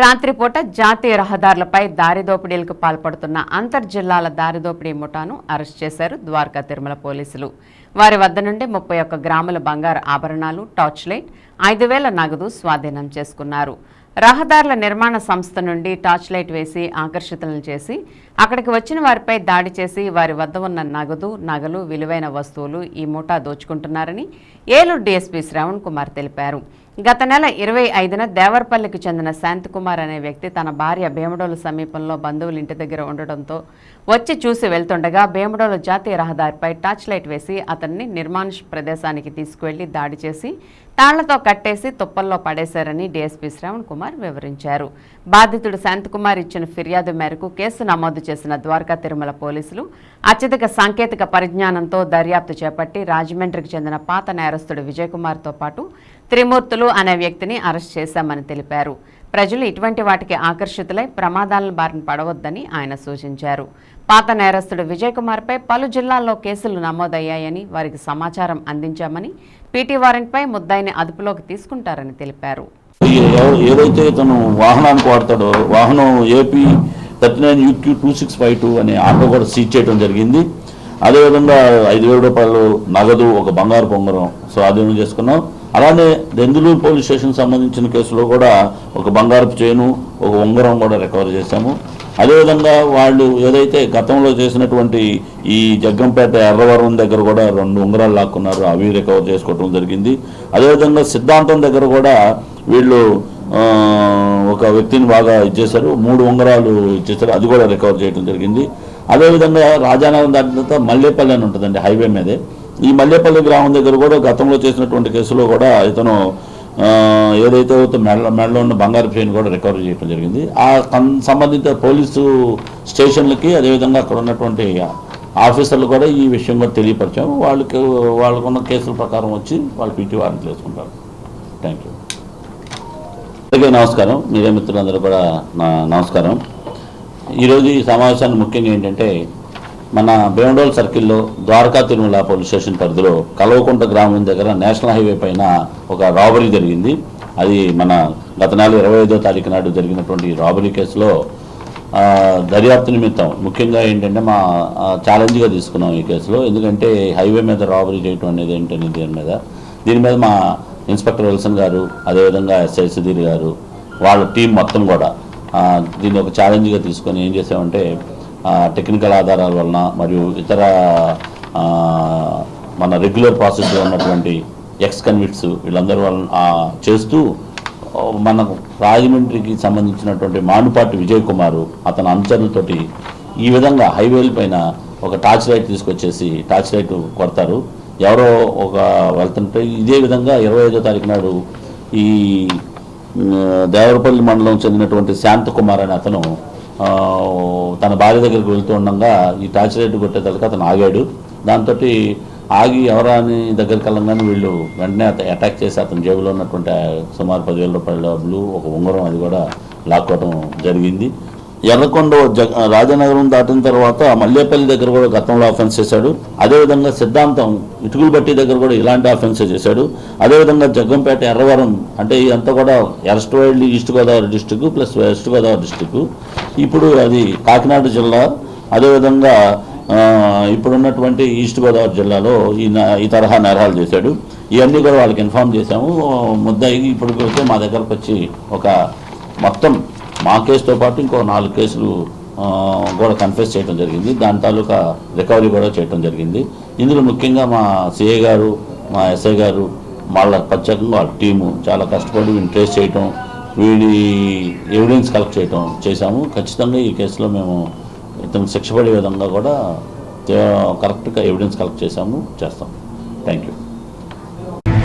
రాత్రిపూట జాతీయ రహదారులపై దారిదోపిడీలకు పాల్పడుతున్న అంతర్జిల్లాల దారిదోపిడీ ముఠాను అరెస్ట్ చేశారు ద్వారకా తిరుమల పోలీసులు. వారి వద్ద నుండి ముప్పై ఒక్క గ్రాముల బంగారు ఆభరణాలు టార్చ్ లైట్ ఐదు వేల నగదు స్వాధీనం చేసుకున్నారు. రహదారుల నిర్మాణ సంస్థ నుండి టార్చ్ లైట్ వేసి ఆకర్షితులను చేసి అక్కడికి వచ్చిన వారిపై దాడి చేసి వారి వద్ద ఉన్న నగదు నగలు విలువైన వస్తువులు ఈ ముఠా దోచుకుంటున్నారని ఏలూరు డీఎస్పీ శ్రవణ్ కుమార్ తెలిపారు. గత నెల ఇరవై ఐదున దేవరపల్లికి చెందిన శాంతికుమార్ అనే వ్యక్తి తన భార్య భీమడోలు సమీపంలో బంధువుల ఇంటి దగ్గర ఉండడంతో వచ్చి చూసి వెళ్తుండగా భీమడోలు జాతీయ రహదారిపై టార్చ్ లైట్ వేసి అతన్ని నిర్మానుష్ ప్రదేశానికి తీసుకువెళ్ళి దాడి చేసి తాళ్ళతో కట్టేసి తుప్పల్లో పడేశారని డీఎస్పీ శ్రవణ్ కుమార్ వివరించారు. బాధితుడు శాంతికుమార్ ఇచ్చిన ఫిర్యాదు మేరకు కేసు నమోదు చేసిన ద్వారకా తిరుమల పోలీసులు అత్యధిక సాంకేతిక పరిజ్ఞానంతో దర్యాప్తు చేపట్టి రాజమండ్రికి చెందిన పాత నేరస్తుడు విజయకుమార్తో పాటు త్రిమూర్తులు అనే వ్యక్తిని అరెస్ట్ చేశామని తెలిపారు. ప్రజలు ఇటువంటి వాటికి ఆకర్షితులై ప్రమాదాలను బారిన పడవద్దని ఆయన సూచించారు. పాత నేరస్తుడు విజయకుమార్పై పలు జిల్లాల్లో కేసులు నమోదయ్యాయని వారికి సమాచారం అందించామని పీటీ వారెంట్పై ముద్దాయిని అదుపులోకి తీసుకుంటారని తెలిపారు. ఏదైతే తను వాహనానికి వాడతాడో వాహనం AP thirty nine UQ two six five two అనే ఆటో కూడా సీజ్ చేయడం జరిగింది. అదేవిధంగా ఐదు వేల రూపాయలు నగదు ఒక బంగారు పొంగరం స్వాధీనం చేసుకున్నాం. అలానే దెందులూరు పోలీస్ స్టేషన్ సంబంధించిన కేసులో కూడా ఒక బంగారపు చైను ఒక ఉంగరం కూడా రికవర్ చేశాము. అదేవిధంగా వాళ్ళు ఏదైతే గతంలో చేసినటువంటి ఈ జగ్గంపేట ఎర్రవరం దగ్గర కూడా రెండు ఉంగరాలు లాక్కున్నారు అవి రికవర్ చేసుకోవడం జరిగింది. అదేవిధంగా సిద్ధాంతం దగ్గర కూడా వీళ్ళు ఒక వ్యక్తిని బాగా ఇచ్చేశారు మూడు ఉంగరాలు ఇచ్చేశారు అది కూడా రికవర్ చేయడం జరిగింది. అదేవిధంగా రాజానగరం దాటిన తర్వాత మల్లేపల్లి అని ఉంటుందండి హైవే మీదే. ఈ మల్లేపల్లి గ్రామం దగ్గర కూడా గతంలో చేసినటువంటి కేసులో కూడా ఇతను ఏదైతే మెడ మెడలో ఉన్న బంగారు చైన్ కూడా రికవరీ చేయడం జరిగింది. ఆ సంబంధిత పోలీసు స్టేషన్లకి అదేవిధంగా అక్కడ ఉన్నటువంటి ఆఫీసర్లు కూడా ఈ విషయం కూడా తెలియపరిచాము. వాళ్ళకి వాళ్ళకున్న కేసుల ప్రకారం వచ్చి వాళ్ళు పీటీ వారెంట్లు వేసుకుంటారు. థ్యాంక్ యూ అందరికీ నమస్కారం. మీడియా మిత్రులందరూ కూడా నా నమస్కారం. ఈరోజు ఈ సమావేశానికి ముఖ్యంగా ఏంటంటే మన భీమడోల్ సర్కిల్లో ద్వారకా తిరుమల పోలీస్ స్టేషన్ పరిధిలో కలవకుంట గ్రామం దగ్గర నేషనల్ హైవే పైన ఒక రాబరీ జరిగింది. అది మన గత నెల ఇరవై ఐదో తారీఖు నాడు జరిగినటువంటి రాబరీ కేసులో దర్యాప్తు నిమిత్తం ముఖ్యంగా ఏంటంటే మా ఛాలెంజ్గా తీసుకున్నాం ఈ కేసులో. ఎందుకంటే హైవే మీద రాబరీ చేయటం అనేది ఏంటనేది దీని మీద. దీని మీద మా ఇన్స్పెక్టర్ విల్సన్ గారు అదేవిధంగా ఎస్ఐ సుధీర్ గారు వాళ్ళ టీం మొత్తం కూడా దీన్ని ఒక ఛాలెంజ్గా తీసుకొని ఏం చేసామంటే టెక్నికల్ ఆధారాల వలన మరియు ఇతర మన రెగ్యులర్ ప్రాసెస్లో ఉన్నటువంటి ఎక్స్ కన్విట్స్ వీళ్ళందరూ వాళ్ళని చేస్తూ మన రాజమండ్రికి సంబంధించినటువంటి మానుపాటి విజయ్ కుమారు అతని అనుచరులతోటి ఈ విధంగా హైవేల పైన ఒక టార్చ్ లైట్ తీసుకొచ్చేసి టార్చ్ లైట్ కొడతారు. ఎవరో ఒక వెళ్తుంటే ఇదే విధంగా ఇరవై ఐదో తారీఖు నాడు ఈ దేవరపల్లి మండలం చెందినటువంటి శాంతకుమార్ అనే అతను తన భార్య దగ్గరికి వెళ్తూ ఉండగా ఈ టార్చ్ లైట్ కొట్టేతలకి అతను ఆగాడు. దాంతో ఆగి ఎవరా అని దగ్గరికి వెళ్ళగానే వీళ్ళు వెంటనే అటాక్ చేసి అతని జేబులో ఉన్నటువంటి సుమారు పదివేల రూపాయల డబ్బులు ఒక ఉంగరం అది కూడా లాక్కోవడం జరిగింది. ఎర్రకొండ రాజనగరం దాటిన తర్వాత మల్లేపల్లి దగ్గర కూడా గతంలో ఆఫెన్స్ చేశాడు. అదేవిధంగా సిద్ధాంతం ఇటుకులు బట్టి దగ్గర కూడా ఇలాంటి ఆఫెన్స్ చేశాడు. అదేవిధంగా జగ్గంపేట ఎర్రవరం అంటే ఇదంతా కూడా erstwhile east Godavari district plus west Godavari district ఇప్పుడు అది కాకినాడ జిల్లా. అదేవిధంగా ఇప్పుడున్నటువంటి ఈస్ట్ గోదావరి జిల్లాలో ఈ న- ఈ తరహా నేరాలు చేశాడు. ఇవన్నీ కూడా వాళ్ళకి ఇన్ఫామ్ చేశాము. ముద్దాయి ఇప్పుడు మా దగ్గరకు వచ్చి ఒక మొత్తం మా కేసుతో పాటు ఇంకో నాలుగు కేసులు కూడా కన్ఫెస్ చేయడం జరిగింది. దాని తాలూకా రికవరీ కూడా చేయడం జరిగింది. ఇందులో ముఖ్యంగా మా సిఏ గారు మా ఎస్ఐ గారు వాళ్ళ ప్రత్యేకంగా వాళ్ళ టీము చాలా కష్టపడి వీడిని ట్రేస్ చేయటం వీడి ఎవిడెన్స్ కలెక్ట్ చేయటం చేశాము. ఖచ్చితంగా ఈ కేసులో మేము ఇతను శిక్ష పడే విధంగా కూడా కరెక్ట్గా ఎవిడెన్స్ కలెక్ట్ చేశాము చేస్తాం. Thank you